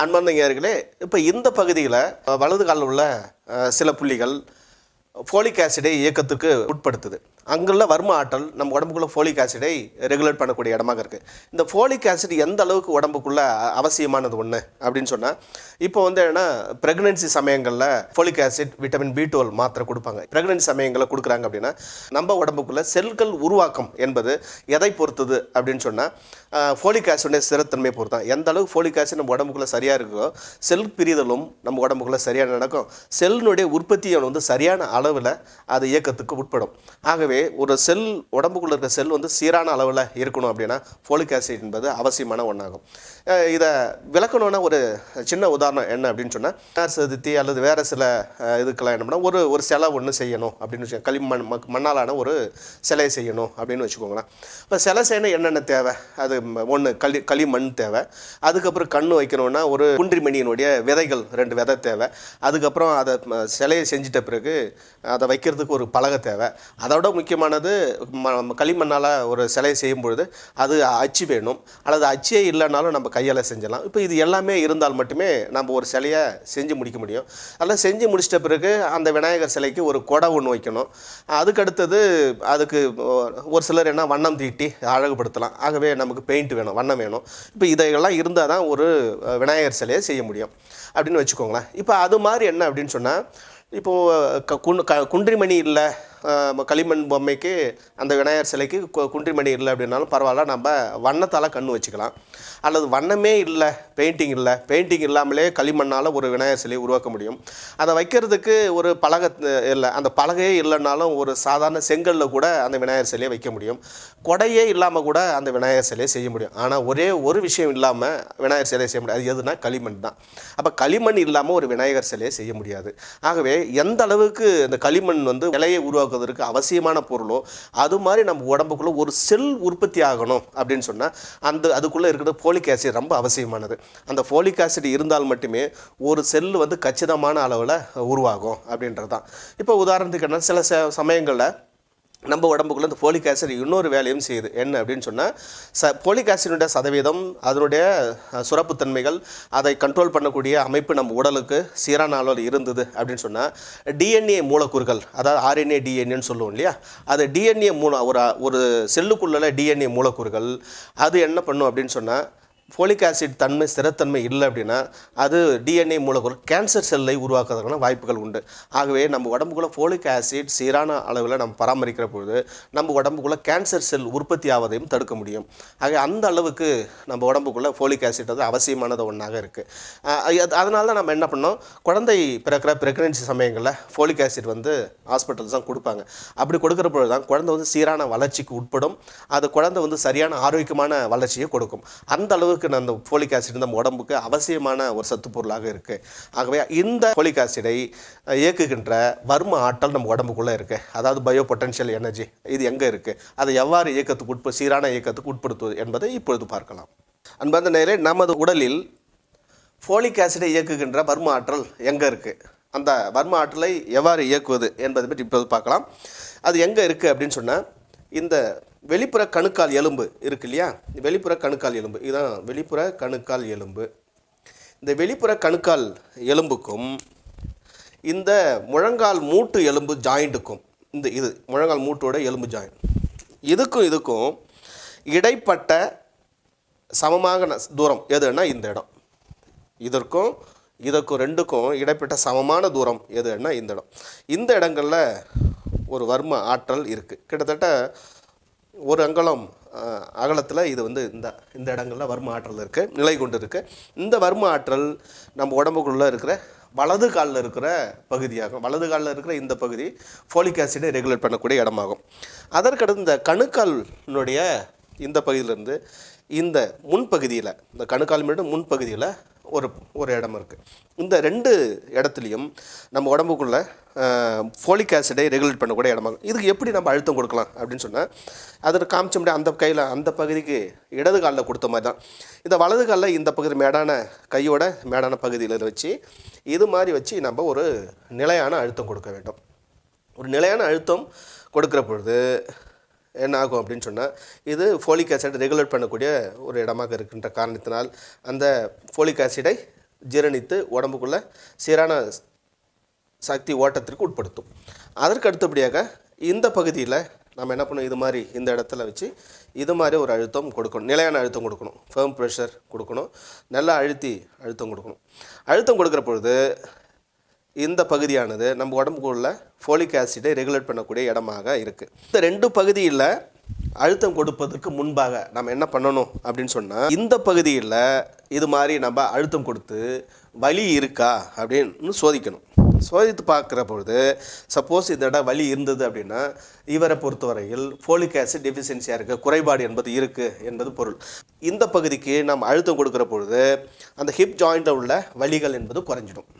அன்பார்ந்தவர்களே இப்போ இந்த பகுதியில் வலது காலில் உள்ள சில புள்ளிகள் ஃபோலிக் ஆசிடை இயக்கத்துக்கு உட்படுத்துது. அங்குள்ள வர்ம ஆற்றல் நம்ம உடம்புக்குள்ள ஃபோலிக் ஆசிடை ரெகுலேட் பண்ணக்கூடிய இடமாக இருக்குது இந்த ஃபோலிக் ஆசிட் எந்த அளவுக்கு உடம்புக்குள்ள அவசியமானது ஒன்று அப்படின்னு சொன்னால் இப்போ வந்து என்ன ப்ரெக்னென்சி சமயங்களில் folic acid vitamin B twelve மாத்திரை கொடுப்பாங்க. ப்ரெக்னென்சி சமயங்களில் கொடுக்குறாங்க அப்படின்னா நம்ம உடம்புக்குள்ள செல்கள் உருவாக்கம் என்பது எதை பொறுத்தது அப்படின்னு சொன்னால் ஃபோலிக் ஆசிடுடைய ஸ்திரத்தன்மையை பொறுத்தான் எந்த அளவுக்கு ஃபோலிக் ஆசிட் நம்ம உடம்புக்குள்ள சரியாக இருக்கோ செல் பிரிதலும் நம்ம உடம்புக்குள்ள சரியாக நடக்கும். செல்லினுடைய உற்பத்தியை வந்து சரியான அளவில் அது இயக்கத்துக்கு உட்படும். ஆகவே ஒரு செல் உடம்புக்குள்ளே இருக்க செல் வந்து சீரான அளவில் இருக்கணும் அப்படின்னா ஃபோலிக் ஆசிட் என்பது அவசியமான ஒன்றாகும் இதை விளக்கணும்னா ஒரு சின்ன உதாரணம் என்ன அப்படின்னு சொன்னால் சதுர்த்தி அல்லது வேறு சில இதுக்கெல்லாம் என்ன பண்ணால் ஒரு ஒரு சிலை ஒன்று செய்யணும் அப்படின்னு வச்சு களிமண் மக் மண்ணாலான ஒரு சிலையை செய்யணும் அப்படின்னு வச்சுக்கோங்களேன். இப்போ சிலை செய்யணும் என்னென்ன தேவை? அது ஒன்று களி களிமண் தேவை. அதுக்கப்புறம் கண்ணு வைக்கணும்னா ஒரு குன்றிமணியினுடைய விதைகள் ரெண்டு விதை தேவை. அதுக்கப்புறம் அதை சிலையை செஞ்சிட்ட பிறகு அதை வைக்கிறதுக்கு ஒரு பலகை தேவை. அதோட முக்கியமானது ம களிமண்ணால் ஒரு சிலையை செய்யும் பொழுது அது அச்சு வேணும். அல்லது அச்சே இல்லைனாலும் நம்ம கையால் செஞ்சலாம் இப்போ இது எல்லாமே இருந்தால் மட்டுமே நம்ம ஒரு சிலையை செஞ்சு முடிக்க முடியும். அதெல்லாம் செஞ்சு முடிச்சிட்ட பிறகு அந்த விநாயகர் சிலைக்கு ஒரு கொடை ஒன்று வைக்கணும். அதுக்கடுத்தது அதுக்கு ஒரு சிலர் என்ன வண்ணம் தீட்டி அழகுபடுத்தலாம். ஆகவே நமக்கு பெயிண்ட் வேணும் வண்ணம் வேணும். இப்போ இதையெல்லாம் இருந்தால் தான் ஒரு விநாயகர் சிலையை செய்ய முடியும். அப்படின்னு வச்சுக்கோங்களேன். இப்போ அது மாதிரி என்ன அப்படின்னு சொன்னால் இப்போது க குன் க குன்றிமணி இல்லை களிமண் பொம்மைக்கு அந்த விநாயகர் சிலைக்கு கு- குன்றிமணி இல்லை அப்படின்னாலும் பரவாயில்ல நம்ம வண்ணத்தால் கண்ணு வச்சுக்கலாம். அல்லது வண்ணமே இல்லை பெயிண்டிங் இல்லை. பெயிண்டிங் இல்லாமலே களிமண்ணால் ஒரு விநாயகர் சிலையை உருவாக்க முடியும். அதை வைக்கிறதுக்கு ஒரு பலகை இல்லை அந்த பலகையே இல்லைன்னாலும் ஒரு சாதாரண செங்கல்ல கூட அந்த விநாயகர் சிலையை வைக்க முடியும். கொடையே இல்லாமல் கூட அந்த விநாயகர் சிலையை செய்ய முடியும். ஆனால் ஒரே ஒரு விஷயம் இல்லாமல் விநாயகர் சிலையை செய்ய முடியாது. அது எதுனா களிமண் தான். அப்போ களிமண் இல்லாமல் ஒரு விநாயகர் சிலையை செய்ய முடியாது. ஆகவே எந்த அளவுக்கு இந்த களிமண் வந்து நிலையை உருவாக்குவதற்கு அவசியமான பொருளோ அது மாதிரி நம்ம உடம்புக்குள்ளே ஒரு செல் உற்பத்தி ஆகணும் அப்படின்னு சொன்னால் அந்த அதுக்குள்ளே இருக்கிற ஃபோலிக் ஆசிட் ரொம்ப அவசியமானது. அந்த ஃபோலிக் ஆசிட் இருந்தால் மட்டுமே ஒரு செல் வந்து கச்சிதமான அளவில் உருவாகும் அப்படின்றது தான் இப்போ உதாரணத்துக்கு என்ன சில ச சமயங்களில் நம்ம உடம்புக்குள்ளே இந்த ஃபோலிக் ஆசிட் இன்னொரு வேலையும் செய்யுது. என்ன அப்படின்னு சொன்னால் ச ஃபோலிக் ஆசிடினுடைய சதவீதம் அதனுடைய சுரப்புத்தன்மைகள் அதை கண்ட்ரோல் பண்ணக்கூடிய அமைப்பு நம்ம உடலுக்கு சீரான அளவில் இருந்தது அப்படின்னு சொன்னால் டிஎன்ஏ மூலக்கூறுகள் அதாவது ஆர்என்ஏ டிஎன்ஏன்னு சொல்லுவோம் இல்லையா? அது டிஎன்ஏ மூல ஒரு ஒரு செல்லுக்குள்ள டிஎன்ஏ மூலக்கூறுகள் அது என்ன பண்ணும் அப்படின்னு சொன்னால் ஃபோலிக் ஆசிட் தன்மை ஸ்திரத்தன்மை இல்லை அப்படின்னா அது டிஎன்ஏ மூலக்கூறு கேன்சர் செல்லை உருவாக்குறதுக்கான வாய்ப்புகள் உண்டு. ஆகவே நம்ம உடம்புக்குள்ள ஃபோலிக் ஆசிட் சீரான அளவில் நம்ம பராமரிக்கிற பொழுது நம்ம உடம்புக்குள்ள கேன்சர் செல் உற்பத்தி ஆவதையும் தடுக்க முடியும். ஆக அந்த அளவுக்கு நம்ம உடம்புக்குள்ள ஃபோலிக் ஆசிட் அது அவசியமானது ஒன்றாக இருக்குது அதனால தான் நம்ம என்ன பண்ணோம் குழந்தை பிறக்கிற பிரெக்னன்சி சமயங்களில் ஃபோலிக் ஆசிட் வந்து ஹாஸ்பிட்டல்ஸ் தான் கொடுப்பாங்க. அப்படி கொடுக்குற பொழுது தான் குழந்தை வந்து சீரான வளர்ச்சிக்கு உட்படும் அது குழந்தை வந்து சரியான ஆரோக்கியமான வளர்ச்சியை கொடுக்கும். அந்த அளவுக்கு அந்த ஃபோலிக் ஆசிட் நம்ம உடம்புக்கு அவசியமான ஒரு சத்து பொருளாக இருக்குது ஆகவே இந்த ஃபோலிக் ஆசிடை இயக்குகின்ற வர்ம ஆற்றல் நம்ம உடம்புக்குள்ளே இருக்குது அதாவது பயோ பொட்டன்ஷியல் எனர்ஜி இது எங்கே இருக்குது அதை எவ்வாறு இயக்கத்துக்கு உட்பு சீரான இயக்கத்துக்கு உட்படுத்துவது என்பதை இப்பொழுது பார்க்கலாம். அன்பார்ந்த நேரே நமது உடலில் ஃபோலிக் ஆசிடை இயக்குகின்ற வர்ம ஆற்றல் எங்கே இருக்குது அந்த வர்ம ஆற்றலை எவ்வாறு இயக்குவது என்பதை பற்றி இப்போது பார்க்கலாம். அது எங்கே இருக்குது அப்படின்னு சொன்னால் இந்த வெளிப்புற கணுக்கால் எலும்பு இருக்கு இல்லையா? வெளிப்புற கணுக்கால் எலும்பு. இதுதான் வெளிப்புற கணுக்கால் எலும்பு. இந்த வெளிப்புற கணுக்கால் எலும்புக்கும் இந்த முழங்கால் மூட்டு எலும்பு ஜாயிண்ட்டுக்கும் இந்த இது முழங்கால் மூட்டோட எலும்பு ஜாயிண்ட். இதுக்கும் இதுக்கும் இடைப்பட்ட சமமாக தூரம் எதுன்னா இந்த இடம். இதற்கும் இதற்கும் ரெண்டுக்கும் இடைப்பட்ட சமமான தூரம் எதுன்னா இந்த இடம். இந்த இடங்களில் ஒரு வர்ம ஆற்றல் இருக்குது கிட்டத்தட்ட ஒரு அங்கலம் அகலத்தில் இது வந்து இந்த இந்த இடங்களில் வர்ம ஆற்றல் இருக்குது நிலை கொண்டு இருக்குது இந்த வர்ம ஆற்றல் நம்ம உடம்புக்குள்ளே இருக்கிற வலது காலில் இருக்கிற பகுதியாகும். வலது காலில் இருக்கிற இந்த பகுதி ஃபோலிக் ஆசிடை ரெகுலேட் பண்ணக்கூடிய இடமாகும். அதற்கடுத்து இந்த கணுக்காலினுடைய இந்த பகுதியிலேருந்து இந்த முன்பகுதியில் இந்த கணுக்கால் மீண்டும் முன்பகுதியில் ஒரு ஒரு இடம் இருக்குது இந்த ரெண்டு இடத்துலையும் நம்ம உடம்புக்குள்ள ஃபோலிக் ஆசிடை ரெகுலேட் பண்ணக்கூடிய இடமாகும் இதுக்கு எப்படி நம்ம அழுத்தம் கொடுக்கலாம் அப்படின்னு சொன்னால் அதில் காமிச்ச முடியாது அந்த கையில் அந்த பகுதிக்கு இடது காலில் கொடுத்த மாதிரி தான். இந்த வலது காலில் இந்த பகுதி மேடான கையோட மேடான பகுதியில் வச்சு இது மாதிரி வச்சு நம்ம ஒரு நிலையான அழுத்தம் கொடுக்க வேண்டும். ஒரு நிலையான அழுத்தம் கொடுக்குற பொழுது என்ன ஆகும் அப்படின்னு சொன்னால் இது ஃபோலிக் ஆசிட் ரெகுலேட் பண்ணக்கூடிய ஒரு இடமாக இருக்கின்ற காரணத்தினால் அந்த ஃபோலிக் ஆசிடை ஜீரணித்து உடம்புக்குள்ளே சீரான சக்தி ஓட்டத்திற்கு உட்படுத்தும். அதற்கு அடுத்தபடியாக இந்த பகுதியில் நம்ம என்ன பண்ணணும் இது மாதிரி இந்த இடத்துல வச்சு இது மாதிரி ஒரு அழுத்தம் கொடுக்கணும். நிலையான அழுத்தம் கொடுக்கணும். ஃபேம் ப்ரெஷர் கொடுக்கணும். நல்லா அழுத்தி அழுத்தம் கொடுக்கணும். அழுத்தம் கொடுக்குற பொழுது இந்த பகுதியானது நம்ம உடம்புக்குள்ள ஃபோலிக் ஆசிடை ரெகுலேட் பண்ணக்கூடிய இடமாக இருக்குது இந்த ரெண்டு பகுதியில் அழுத்தம் கொடுப்பதற்கு முன்பாக நம்ம என்ன பண்ணணும் அப்படின்னு சொன்னால் இந்த பகுதியில் இது மாதிரி நம்ம அழுத்தம் கொடுத்து வலி இருக்கா அப்படின்னு சோதிக்கணும். சோதித்து பார்க்குற பொழுது சப்போஸ் இந்த இடம் வலி இருந்தது அப்படின்னா இவரை பொறுத்தவரையில் ஃபோலிக் ஆசிட் டெஃபிஷியன்சியாக இருக்குது குறைபாடு என்பது இருக்குது என்பது பொருள். இந்த பகுதிக்கு நாம் அழுத்தம் கொடுக்குற பொழுது அந்த ஹிப் ஜாயிண்ட்டில் உள்ள வலிகள் என்பது குறைஞ்சிடும்.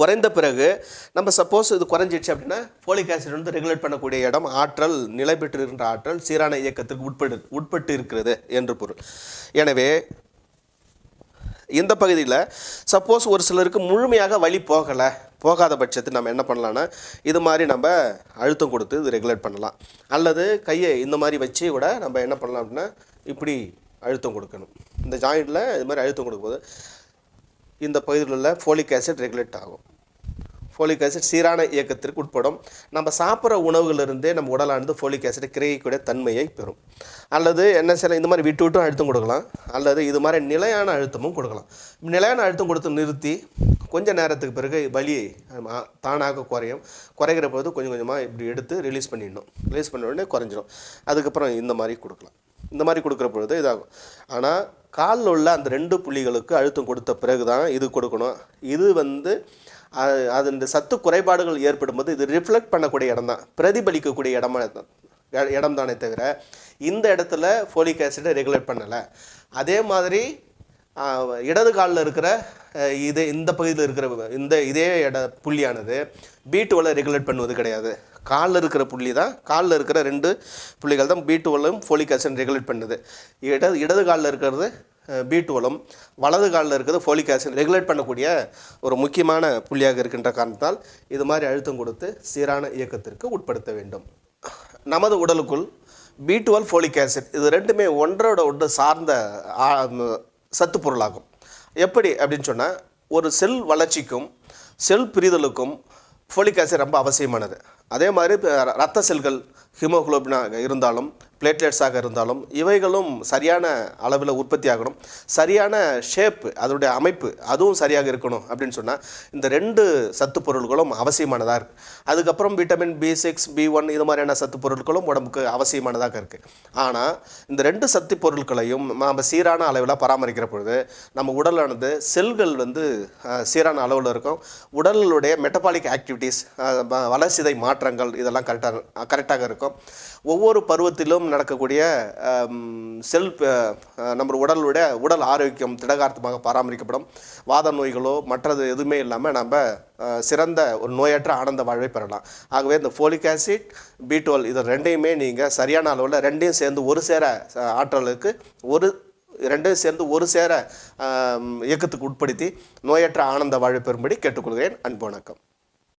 குறைந்த பிறகு நம்ம சப்போஸ் இது குறைஞ்சிடுச்சு அப்படின்னா ஃபோலிக் ஆசிட் வந்து ரெகுலேட் பண்ணக்கூடிய இடம் ஆற்றல் நிலை பெற்றிருக்கின்ற ஆற்றல் சீரான இயக்கத்திற்கு உட்பட்டு உட்பட்டு இருக்கிறது என்று பொருள். எனவே இந்த பகுதியில் சப்போஸ் ஒரு சிலருக்கு முழுமையாக வழி போகலை போகாத பட்சத்தில் நம்ம என்ன பண்ணலாம்னா இது மாதிரி நம்ம அழுத்தம் கொடுத்து இது ரெகுலேட் பண்ணலாம். அல்லது கையை இந்த மாதிரி வச்சு கூட நம்ம என்ன பண்ணலாம் அப்படின்னா இப்படி அழுத்தம் கொடுக்கணும். இந்த ஜாயிண்டில் இது மாதிரி அழுத்தம் கொடுக்கும்போது இந்த பகுதியில் உள்ள ஃபோலிக் ஆசிட் ரெகுலேட் ஆகும். ஃபோலிக் ஆசிட் சீரான இயக்கத்திற்கு உட்படும். நம்ம சாப்பிட்ற உணவுகளிலிருந்தே நம்ம உடலானது ஃபோலிக் ஆசிட் கிரகிக்கூடிய தன்மையை பெறும். அல்லது என்ன சில இந்த மாதிரி விட்டு விட்டும் அழுத்தம் கொடுக்கலாம். அல்லது இது மாதிரி நிலையான அழுத்தமும் கொடுக்கலாம். நிலையான அழுத்தம் கொடுத்து நிறுத்தி கொஞ்ச நேரத்துக்கு பிறகு வலி தானாக குறையும். குறைகிற போது கொஞ்சம் கொஞ்சமாக இப்படி எடுத்து ரிலீஸ் பண்ணிடணும். ரிலீஸ் பண்ண உடனே குறைஞ்சிரும். அதுக்கப்புறம் இந்த மாதிரி கொடுக்கலாம். இந்த மாதிரி கொடுக்குற பொழுது இதாகும். ஆனால் காலில் உள்ள அந்த ரெண்டு புள்ளிகளுக்கு அழுத்தம் கொடுத்த பிறகு தான் இது கொடுக்கணும். இது வந்து அது இந்த சத்து குறைபாடுகள் ஏற்படும் போது இது ரிஃப்ளெக்ட் பண்ணக்கூடிய இடம் தான் பிரதிபலிக்கக்கூடிய இடமா இடம் தானே தவிர இந்த இடத்துல ஃபோலிக் ஆசிடை ரெகுலேட் பண்ணலை. அதே மாதிரி இடது காலில் இருக்கிற இது இந்த பகுதியில் இருக்கிற இந்த இதே இட புள்ளியானது பீட்டுவில் ரெகுலேட் பண்ணுவது கிடையாது. காலில் இருக்கிற புள்ளி தான் காலில் இருக்கிற ரெண்டு புள்ளிகள் தான் பி டுவெலும் ஃபோலிக் ஆசிட் ரெகுலேட் பண்ணுது. இடது இடது காலில் இருக்கிறது பி டுவெலும் வலது காலில் இருக்கிறது ஃபோலிக் ஆசிட் ரெகுலேட் பண்ணக்கூடிய ஒரு முக்கியமான புள்ளியாக இருக்கின்ற காரணத்தால் இது மாதிரி அழுத்தம் கொடுத்து சீரான இயக்கத்திற்கு உட்படுத்த வேண்டும். நமது உடலுக்குள் பி டுவெல் ஃபோலிக் ஆசிட் இது ரெண்டுமே ஒன்றோட ஒன்று சார்ந்த சத்து பொருளாகும். எப்படி? அப்படின்னு சொன்னால் ஒரு செல் வளர்ச்சிக்கும் செல் பிரிதலுக்கும் ஃபோலிக் ஆசிட் ரொம்ப அவசியமானது. அதே மாதிரி ரத்த செல்கள் ஹீமோகுளோபினாக இருந்தாலும் பிளேட்லெட்ஸாக இருந்தாலும் இவைகளும் சரியான அளவில் உற்பத்தி ஆகணும் சரியான ஷேப் அதனுடைய அமைப்பு அதுவும் சரியாக இருக்கணும் அப்படின்னு சொன்னால் இந்த ரெண்டு சத்து பொருட்களும் அவசியமானதாக இருக்குது அதுக்கப்புறம் vitamin B six B one இது மாதிரியான சத்து பொருட்களும் உடம்புக்கு அவசியமானதாக இருக்குது ஆனால் இந்த ரெண்டு சத்து பொருட்களையும் நம்ம சீரான அளவில் பராமரிக்கிற பொழுது நம்ம உடலானது செல்கள் வந்து சீரான அளவில் இருக்கும். உடலுடைய மெட்டபாலிக் ஆக்டிவிட்டீஸ் வளர்சிதை மாற்றங்கள் இதெல்லாம் கரெக்டாக கரெக்டாக இருக்கும். ஒவ்வொரு பருவத்திலும் நடக்கக்கூடிய செல் நம்ம உடலுடைய உடல் ஆரோக்கியம் திடகார்த்தமாக பராமரிக்கப்படும். வாத நோய்களோ மற்றது எதுவுமே இல்லாமல் நம்ம சிறந்த ஒரு நோயற்ற ஆனந்த வாழ்வை பெறலாம். ஆகவே இந்த ஃபோலிக் ஆசிட் பி டுவெல் இது ரெண்டையுமே நீங்கள் சரியான அளவில் ரெண்டையும் சேர்ந்து ஒரு சேர ஆற்றலுக்கு ஒரு ரெண்டையும் சேர்ந்து ஒரு சேர இயக்கத்துக்கு உட்படுத்தி நோயற்ற ஆனந்த வாழ்வை பெறும்படி கேட்டுக்கொள்கிறேன். அன்பு வணக்கம்.